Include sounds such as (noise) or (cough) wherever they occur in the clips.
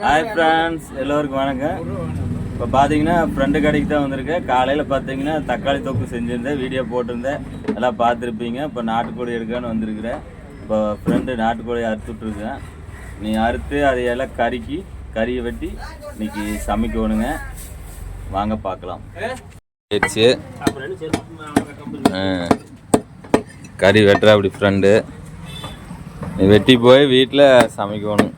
Hi friends எல்லோருக்கும் வணக்கம். இப்போ பார்த்தீங்கன்னா ஃப்ரெண்டு கடைக்கு தான் வந்திருக்கேன். காலையில் பார்த்தீங்கன்னா தக்காளி தொக்கு செஞ்சுருந்தேன் வீடியோ போட்டிருந்தேன். எல்லாம் பார்த்துருப்பீங்க. இப்போ நாட்டுக்கோழி எடுக்கான்னு வந்திருக்கிறேன். இப்போ ஃப்ரெண்டு நாட்டுக்கோழி அறுத்துட்ருக்கேன் நீ அறுத்து அதை எல்லாம் கறிக்கி கறியை வெட்டி இன்னைக்கு சமைக்கணுங்க. வாங்க பார்க்கலாம். கறி வெட்டுற அப்படி ஃப்ரெண்டு நீ வெட்டி போய் வீட்டில் சமைக்கணும்.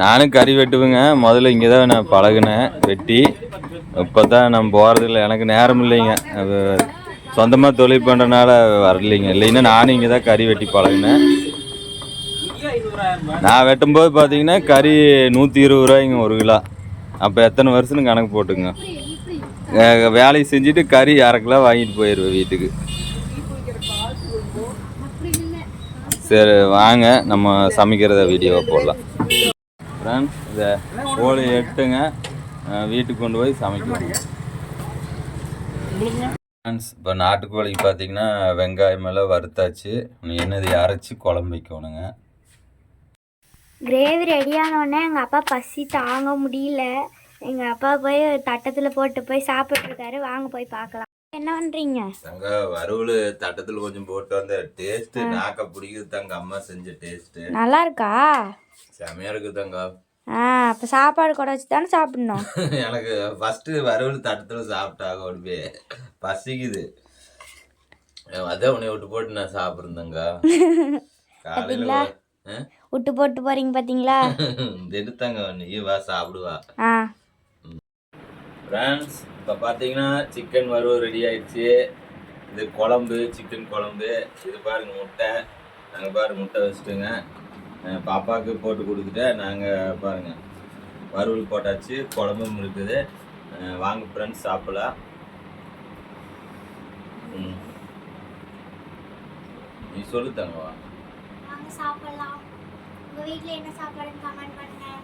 நானும் கறி வெட்டுவேங்க. முதல்ல இங்கே தான் நான் பழகுனேன் வெட்டி. இப்போ தான் நான் போகிறதில்ல எனக்கு நேரம் இல்லைங்க. அது சொந்தமாக தொழில் பண்ணுறனால வரலைங்க. இல்லைன்னா நானும் இங்கே தான் கறி வெட்டி பழகுனேன். நான் வெட்டும்போது பார்த்தீங்கன்னா கறி நூற்றி இருபது ரூபாய்ங்க ஒரு கிலோ. அப்போ எத்தனை வருஷம்னு கணக்கு போட்டுங்க வேலையை செஞ்சுட்டு கறி அரை கிலோ வாங்கிட்டு போயிடுவேன் வீட்டுக்கு. சரி வாங்க நம்ம சமைக்கிறத வீடியோவை போடலாம். ஃப்ரெண்ட்ஸ் இதை கோழி எடுத்துங்க. வீட்டுக்கு கொண்டு போய் சமைக்கணும். ஃப்ரெண்ட்ஸ் இப்போ நாட்டுக்கோழிக்கு பார்த்தீங்கன்னா வெங்காயம் எல்லாம் வறுத்தாச்சு. என்னது அரைச்சி குழம்பு வைக்கணுங்க? கிரேவி ரெடியானோடனே எங்கள் அப்பா பசி தாங்க முடியல. எங்கள் அப்பா போய் தட்டத்தில் போட்டு போய் சாப்பிட்ருக்காரு வாங்க போய் பார்க்கலாம். என்ன பண்ணுறீங்க தங்க வறுவல் தட்டத்தில் கொஞ்சம் போட்டு வந்த டேஸ்ட் நாக்க பிடிக்குது தங்க. அம்மா செஞ்ச டேஸ்ட் நல்லா இருக்கா? செமையா இருக்கு தங்க. ஆ அப்போ சாப்பாடு கூட வச்சு தானே சாப்பிடணும். (laughs) எனக்கு ஃபர்ஸ்ட் வறுவல் தட்டத்தில் சாப்பிட்டாக ஒன்று பசிக்குது. அதான் உன்னை விட்டு போட்டு நான் சாப்பிட்றேங்க (laughs) காலையில் விட்டு போட்டு போகிறீங்க பார்த்தீங்களா எடுத்தாங்க (laughs) நீ வா சாப்பிடுவா ஆ. ஃப்ரெண்ட்ஸ் இப்போ பார்த்தீங்கன்னா சிக்கன் வறுவல் ரெடி ஆயிடுச்சு. இது குழம்பு சிக்கன் குழம்பு. இது பாருங்க முட்டை. நாங்கள் பாருங்க முட்டை வச்சுட்டுங்க. பாப்பாவுக்கு போட்டு கொடுத்துட்டேன் நாங்கள் பாருங்க வறுவல் போட்டாச்சு குழம்பும் இருக்குது வாங்க ஃப்ரெண்ட்ஸ் சாப்பிடலாம். நீ சொல்லு தங்கவா. சாப்பிடலாம். உங்கள் வீட்டில் என்ன சாப்பாடுன்னு கமெண்ட் பண்ணுங்கள்